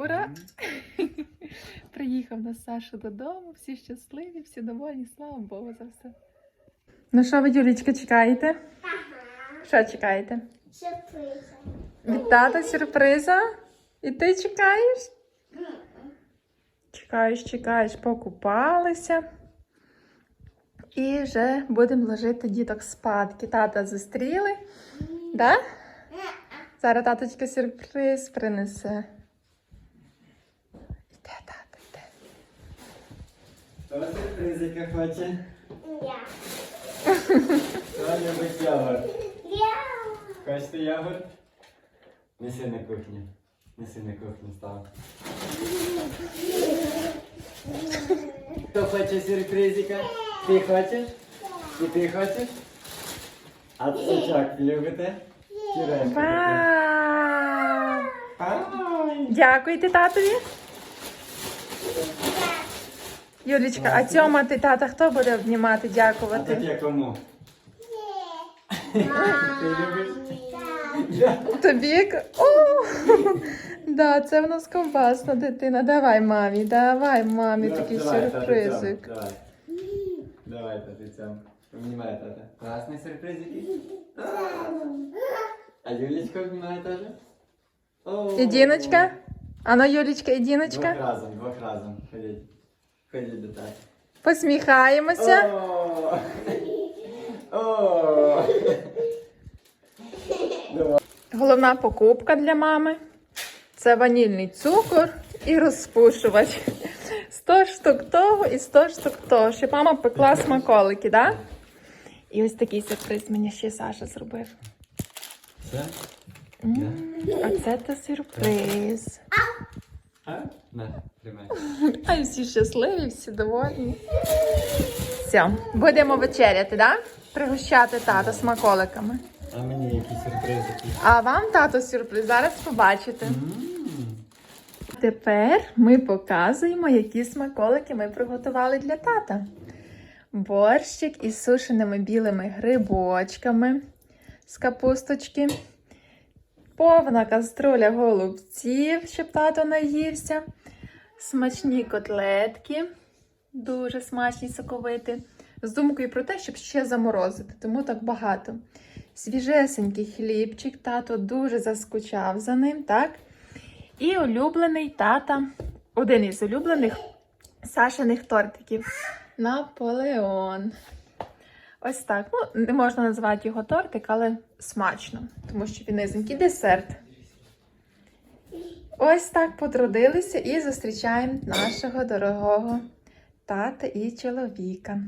Ура! Приїхав на Саша додому, всі щасливі, всі довольні, слава Богу за все. Ну що ви, Юлічка, чекаєте? Що чекаєте? Сюрпризи. Від тата сюрприза? І ти чекаєш? Чекаєш, чекаєш, покупалися. І вже будемо ложити діток спадки. Тата зустріли. Да? Зараз таточка сюрприз принесе. Хто сюрпризика хоче? Я. Хто любить йогурт? Я. Хочете йогурт? Неси на кухню. Неси на кухню став. Хто хоче сюрпризика? Ти хочеш? І ти хочеш? А цучок любите? Дякуйте татові. Юлічка, а цьома ти тата хто буде обнімати, А дякувати? таке кому? Ти любиш? Тобі? О! Да, це в нас ковбасна дитина. Давай мамі, давай мамі Ну, такий давай, сюрпризик. Давай. Давай, тата. Обнімай, тата. Класний сюрпризик. А Юлечка обнімає теж? О. І Діночка? Ано, Юлічка, і Двох разом, двох разом. Ходіть. Посміхаємося. Головна покупка для мами це ванільний цукор і розпушувач. 100 штук того і 100 штук того. Щоб мама пекла смаколики, да? І ось такий сюрприз мені ще Саша зробив. Все? М, А це то сюрприз. А? На, тримай. А всі щасливі, всі довольні. Все, будемо вечеряти, да? Пригощати тата смаколиками. А мені які сюрпризики? А вам тато сюрприз зараз побачите. Тепер ми показуємо, які смаколики ми приготували для тата. Борщик із сушеними білими грибочками з капусточки. Повна каструля голубців, щоб тато наївся. Смачні котлетки, дуже смачні соковиті. З думкою про те, щоб ще заморозити, тому так багато. Свіжесенький хлібчик, тато дуже заскучав за ним, так? І улюблений тата, один із улюблених Сашиних тортиків. Наполеон. Ось так. Ну, не можна назвати його тортик, але смачно, тому що він низенький десерт. Ось так потрудилися і зустрічаємо нашого дорогого тата і чоловіка.